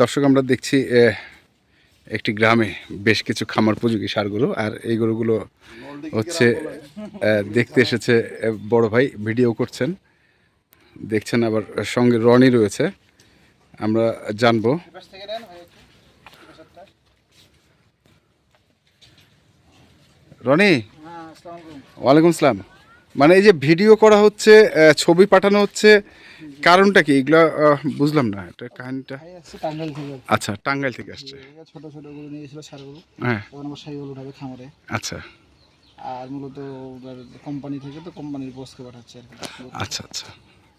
দর্শক আমরা দেখছি একটি গ্রামে বেশ কিছু খামার উপযোগী সার গরু আর এই গরুগুলো হচ্ছে দেখতে এসেছে বড় ভাই ভিডিও করছেন। দেখছেন আবার সঙ্গে রনি রয়েছে। আমরা জানব। রনি? হ্যাঁ আসসালামু আলাইকুম। ওয়ালাইকুম আসসালাম। মানে এই যে ভিডিও করা হচ্ছে ছবি পাঠানো হচ্ছে কারণটা কি? এগুলো বুঝলাম না এটা কাহিনীটা। আচ্ছা টাঙ্গাইল থেকে আসছে। ছোট ছোট গরু নিয়ে গেছিল সার গরু হ্যাঁ। আমার সাই গরু উঠাবে খামারে। আচ্ছা। আর মূলত কোম্পানি থেকে তো কোম্পানির বসকে পাঠাচ্ছে আর কি। আচ্ছা আচ্ছা।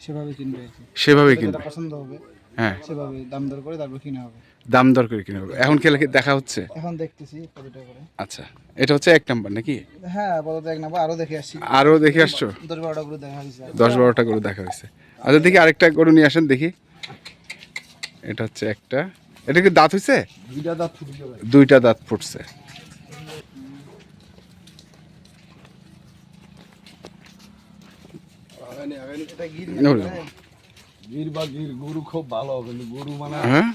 সেভাবে কিনবে আর কি। সেভাবেই যেটা কিনবে। পছন্দ হবে। হ্যাঁ। সেভাবে দাম দর করে তারপর কিনা হবে। দাম দর করে কিনে হবে। এখন খেলে দেখা হচ্ছে? এখন দেখতেছি কতটা করে। আচ্ছা এটা হচ্ছে এক নাম্বার নাকি? হ্যাঁ আপাতত এক নাম্বার আরও দেখে আসছি আরও দেখে আসছো? দশ বারোটা করে দেখা হয়েছে। দশ বারোটা গরু দেখা হয়েছে। আচ্ছা দেখি আরেকটা গরু নিয়ে আসেন দেখি। এটা হচ্ছে একটা। এটা কি দাঁত হয়েছে? দুইটা দাঁত ফুটে যাবে দুইটা দাঁত ফুটছে। এটা গির। গির বা গির গরু খুব ভালো কিন্তু গরু মানে হ্যাঁ?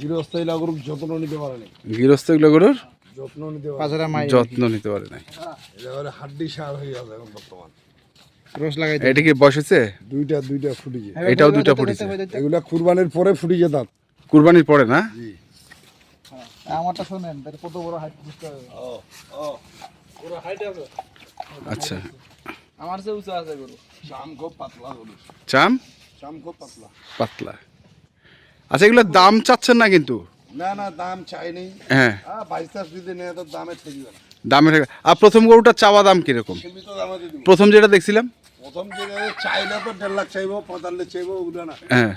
গৃহস্থইলা গরু যত্ন নিতে পারে না গৃহস্থ এগুলো গরুর যত্ন নিতে পারে যত্ন নিতে পারে নাই। এবারে হাড্ডি সার হয়ে গেছে এখন বর্তমান। রস লাগাই এটা কি বয়স দুইটা দুইটা ফুটিছে এটাও দুইটা ফুটেছে। এগুলা কুরবানির পরে ফুটিছে দাঁত। কুরবানির পরে না? জি। আমারটা শোনেন কত বড় হাইট বুঝতে হবে। ও ও পুরো হাইট আছে। আচ্ছা। আমার উঁচু আছে গরু। চাম খুব পাতলা গরু। চাম? চাম খুব পাতলা। পাতলা। আচ্ছা এগুলোর দাম চাচ্ছেন না কিন্তু? না না দাম চাই নেই হ্যাঁ বাইশ তাস যদি নেয় তো দামে ঠেকবে না দামের আর প্রথম গরুটা চাওয়া দাম কীরকম? দামে প্রথম যেটা দেখছিলাম? প্রথম যে চাইলে তো দেড় লাখ চাইব পঁয়তাল্লিশ চাইব ওগুলো না। হ্যাঁ।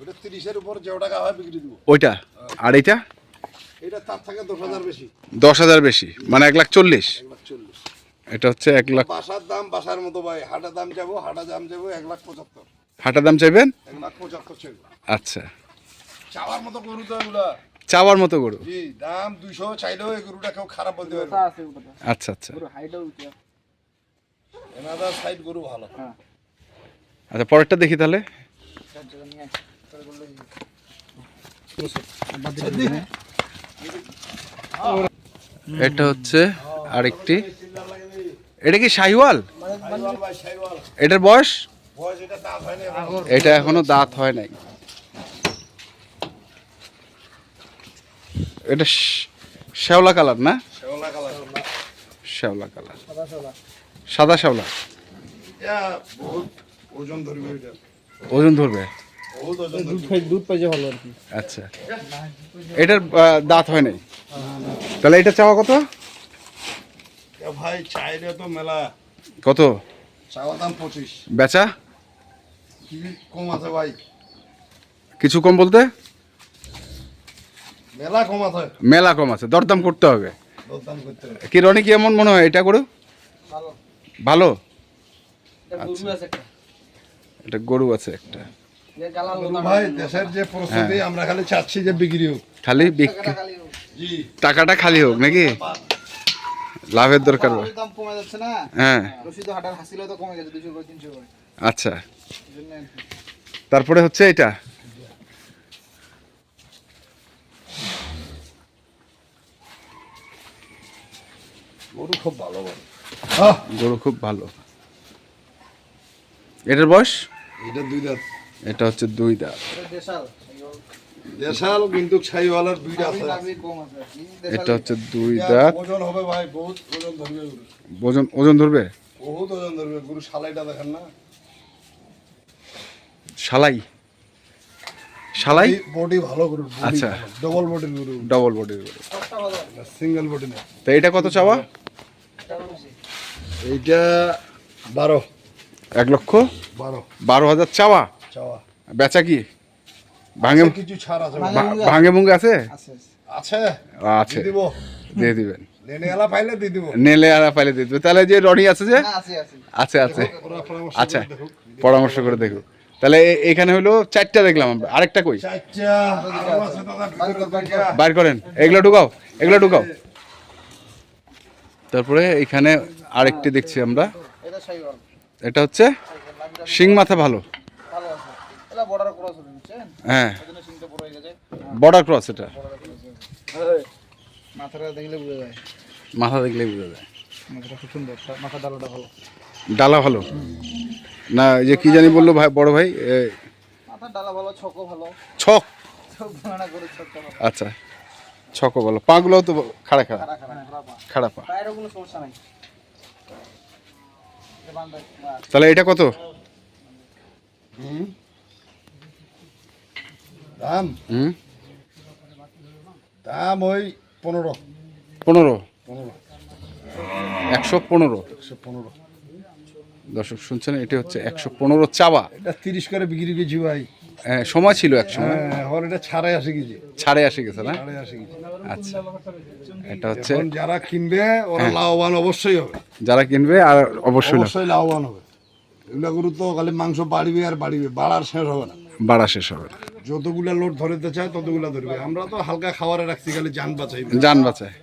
ওটা তিরিশের উপর যে টাকা হয় বিক্রি দিব। ওইটা? আর এইটা? এটা তার থেকে দশ হাজার বেশি। দশ হাজার বেশি। মানে এক লাখ চল্লিশ? এক লাখ চল্লিশ। এটা হচ্ছে এক লাখ বাসার দাম বাসার মতো ভাই। হাটা দাম যাব হাটা দাম যাব এক লাখ পঁচাত্তর। হাটা দাম চাইবেন? আচ্ছা। চাওয়ার মতো গরু তো এগুলা। চাওয়ার মতো গরু? জি দাম দুইশো চাইলেও এই গরুটা কেউ খারাপ বলতে পারবে না। আচ্ছা আচ্ছা। পুরো হাইটও উঁচু। এনাদার সাইড গরু ভালো। হ্যাঁ। আচ্ছা পরেরটা দেখি তাহলে? এটা হচ্ছে আরেকটি। এটা কি শাহিওয়াল। এটার বয়স? এটা এখন। এটা এখনও দাঁত হয় নাই। এটা শ- শ্যাওলা কালার না? শেওলা কালার শ্যাওলা কালার। সাদা শ্যাওলা? ওজন ধরবে ওজন ধরবে? বহুত ওজন দুধ পাই দুধ পাইছে ভালো আর কি। আচ্ছা। এটার দাঁত হয় নাই? তাহলে এটা চাওয়া কত? ভাই চাইলে তো মেলা। কত? চাওয়া দাম পঁচিশ। বেচা? কি কম আছে ভাই। কিছু কম বলতে? মেলা কম আছে। মেলা কম আছে দরদাম করতে হবে। দরদাম করতে হবে। কি রনি কি এমন মনে হয় এটা করু ভালো। ভালো? এটা গরু আছে একটা। ভাই দেশের যে পরিস্থিতি আমরা খালি চাচ্ছি যে বিক্রি হোক। খালি বিক্রি। টাকাটা খালি হোক নাকি? লাভের দরকার। বা- দাম কমে যাচ্ছে না। হ্যাঁ। হাসিল তো কমে গেছে দুশো করে তিনশো করে। আচ্ছা। তারপরে হচ্ছে এটা। গরু খুব ভালো গরু খুব ভালো। এটার বয়স? এটা দুই দাঁত। এটা হচ্ছে দুই দাঁত। এটা দেশাল। দেশাল কিন্তু ছাইওয়ালার কম আছে। এটা হচ্ছে দুই দাঁত। ওজন হবে ভাই বহুত ওজন ধরবে ওজন ওজন ধরবে? বহুত ওজন ধরবে। গরু সালাইটা দেখেন না? শালাই। শালাই? বডি ভালো গরু আচ্ছা। ডবল বডির গরু। ডবল বডির গরু। সিঙ্গেল বডি না তো এটা কত চাওয়া? এইটা বারো। এক লক্ষ? বারো। বারো হাজার চাওয়া? চাওয়া। বেচা কি? ভাঙে কিছু ছাড় আছে। ভাঙে- ভা- মুঙ্গে আছে। আছে? আছে। দিয়ে দিব। দিয়ে দিবেন। পাইলে দিয়ে দিব। নেলে আর পাইলে দিয়ে দিবে তাহলে যে রনি আছে যে? আছে আছে। আছে আছে। পরামর্শ আচ্ছা। করে দেখুক। তাহলে এখানে হলো চারটা দেখলাম আমরা। আরেকটা কই। বাইর করেন। এগুলো ঢুকাও এগুলো ঢুকাও। তারপরে এখানে আরেকটি দেখছি আমরা। এটা হচ্ছে শিং মাথা ভালো। ভালো আছে এটা বর্ডার ক্রস হবে বুঝছেন হ্যাঁ। বর্ডার ক্রস এটা। মাথাটা দেখলে বুঝা যায়। মাথা দেখলেই বোঝা যায়। মাথাটা খুব সুন্দর মাথা ডালাটা ভালো। ডালা ভালো। না যে কি জানি বলল ভাই বড় ভাই ছক? আচ্ছা ছকও বলো পাগুলোও তো খাড়া খাড়া। খাড়া পা। তাহলে এটা কত? দাম? হুম? দাম ওই পনেরো। পনেরো? পনেরো। একশো পনেরো। একশো পনেরো। দর্শক শুনছেন এটি হচ্ছে একশো পনেরো চাওয়া। এটা তিরিশ করে বিক্রি করছি ভাই। হ্যাঁ, সময় ছিল এক সময়। হ্যাঁ এখন এটা ছাড়াই আসে গেছে। ছাড়ে আসে গেছে না? ছাড়াই আসে গেছে। আচ্ছা এটা হচ্ছে এখন যারা কিনবে ওরা লাভবান অবশ্যই হবে। যারা কিনবে আর অবশ্যই অবশ্যই লাভবান হবে। এগুলা গরু তো খালি মাংস বাড়বে আর বাড়বে বাড়ার শেষ হবে না। বাড়া শেষ হবে না। যতগুলা লোড ধরতে চায় ততগুলা ধরবে। আমরা তো হালকা খাবারে রাখছি খালি যান বাঁচাই। যান বাঁচায়।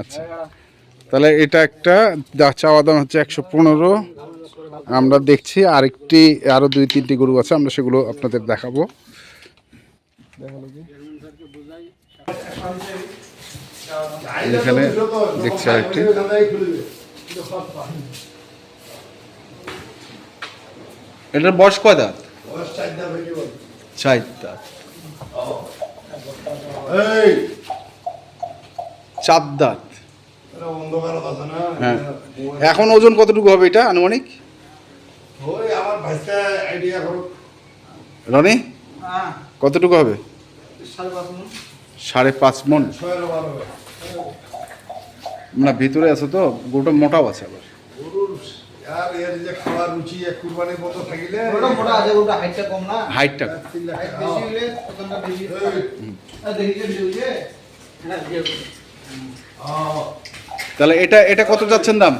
আচ্ছা। তাহলে এটা একটা চাওয়া দাম হচ্ছে একশো পনেরো। আমরা দেখছি আরেকটি আরও দুই তিনটি গরু আছে আমরা সেগুলো আপনাদের দেখাবো। এখানে দেখছি আরেকটি। এটার বয়স কয় দাঁত? চার দাঁত এই! চার দাঁত। হ্যাঁ। এখন ওজন কতটুকু হবে এটা আনুমানিক? আইডিয়া করো রনি? হ্যাঁ। কতটুকু হবে? সাড়ে পাঁচ মন। না ভিতরে আছে তো? গরুটা মোটাও আছে আবার। গরুর আর এর যে খাওয়ার রুচি এক কুরবানির মতো থাকিলে ওটা মোটা আছে ওটা হাইটটা তাহলে এটা এটা কত যাচ্ছেন দাম?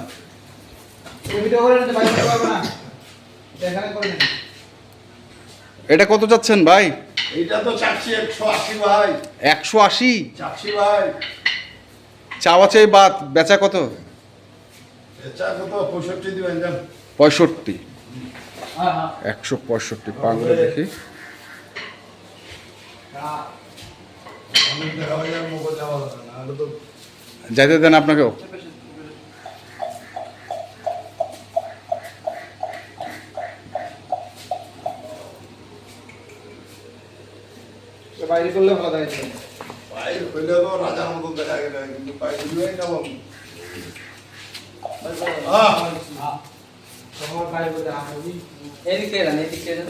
এখানে করে এটা কত যাচ্ছেন ভাই? এটা তো চাচ্ছি একশো আশি ভাই। একশো আশি? চাচ্ছি ভাই। চাওয়া চাই বাদ বেচা কত? এটা কত? পঁয়ষট্টি দিবেন পঁয়ষট্টি। হ্যাঁ হ্যাঁ। একশো পঁয়ষট্টি পাগুলো দেখি। যাইতে দেন আপনাকেও। বাইরে করলে ভালো হইলে তো। রাজার দেখা গেলে কিন্তু তোমার এদিক এদিক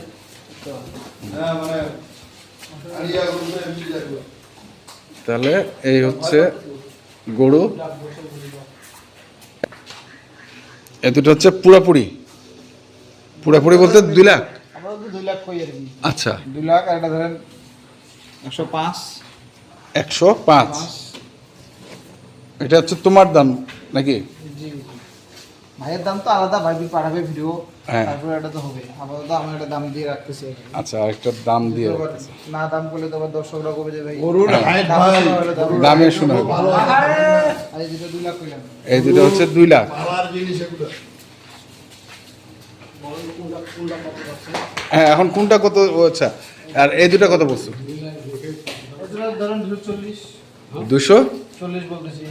হ্যাঁ মানে আরিয়া করতে এমনি যাবে। তাহলে এই হচ্ছে গরু। এ দুটো হচ্ছে পুরাপুরি। পুরাপুরি বলতে দুই লাখ। দুই লাখ কই আর আচ্ছা। দুই লাখ আর এটা ধরেন একশো পাঁচ। একশো পাঁচ? এটা হচ্ছে তোমার দাম নাকি? ভাইয়ের দাম তো আলাদা ভাই পাঠাবে ভিডিও। হ্যাঁ। তারপরে এটা তো হবে। আপাতত আমি একটা দাম দিয়ে রাখতেছি আচ্ছা আরেকটা দাম দিয়ে। না দাম করলে তো আবার দর্শকরা কবে যে ভাই গরুর দাম ভাই। শোনা। ভালো এই দুই লাখ কইলাম। এই দুটো হচ্ছে দুই লাখ। জিনিস এগুলো। হ্যাঁ এখন কোনটা কত আচ্ছা। আর এই দুটো কত বলছো? এটা ধরেন দুশো চল্লিশ। দুশো? চল্লিশ বলতেছি।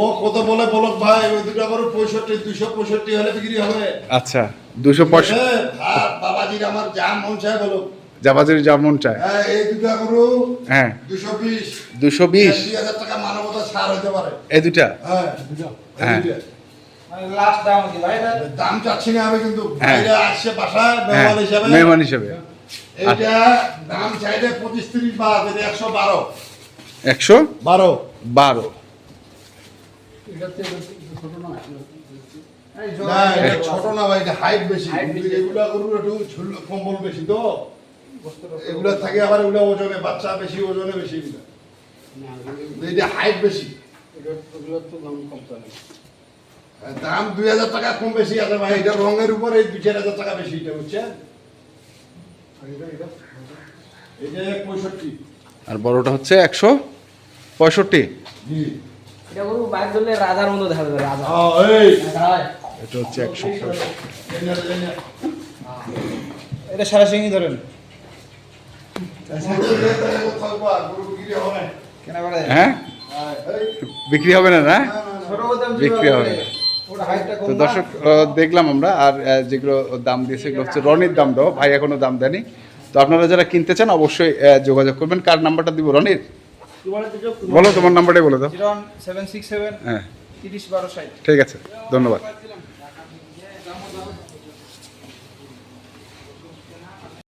ও কত বলে বলক ভাই ওই দুটা পঁয়ষট্টি দুশো পঁয়ষট্টি হলে বিক্রি হবে। আচ্ছা দুশো পঁয়ষট্টি। হ্যাঁ, বাবাজির আমার যা মন চায় বলো জাবাজের যেমন চায়? হ্যাঁ এই দুটা হ্যাঁ। দুশো বিশ। দুশো বিশ? হাজার টাকা মানবতা ছাড় হতে পারে। এই দুটা হ্যাঁ হ্যাঁ। মানে লাস্ট দাম কি দাম চাচ্ছি না আমি কিন্তু। হ্যাঁ। আসছে বাসায় হ্যাঁ মেহমান হিসাবে। মেহমান হিসেবে। এইটা দাম চাইলে পঁচিশ তিরিশ বা যদি একশো বারো। একশো বারো। বারো। এই না এটা জোড়া- ছোট না ভাই এটা হাইট বেশি। Height কিন্তু বেশি। এগুলা গরু একটু কম্বল বেশি তো। এগুলা থাকে আবার এগুলা ওজনে বাচ্চা বেশি ওজনে বেশি এটা হাইট বেশি। দাম দুই হাজার টাকা কম বেশি আছে ভাই এটা রঙের উপর এই দুই চার হাজার টাকা বেশি এটা বুঝছেন? আর বড়টা হচ্ছে একশো পঁয়ষট্টি। জি এটা গরু বাইক ধরলে রাজার মতো দেখা যাবে রাজা। হ্যাঁ, এটা হচ্ছে একশো। এটা সারা সিংই ধরেন। থাকব বিক্রি হবে না। হ্যাঁ বিক্রি হবে না না বিক্রি হবে না। তো দর্শক দেখলাম আমরা আর যেগুলো দাম দিয়েছে সেগুলো হচ্ছে রনির দাম দাও ভাই এখনও দাম দেয়নি। তো আপনারা যারা কিনতে চান অবশ্যই যোগাযোগ করবেন। কার নাম্বারটা দিব রনির? বলো তোমার নাম্বারটাই বলে দাও। সেভেন সিক্স সেভেন হ্যাঁ। তিরিশ বারো ষাট। ঠিক আছে ধন্যবাদ।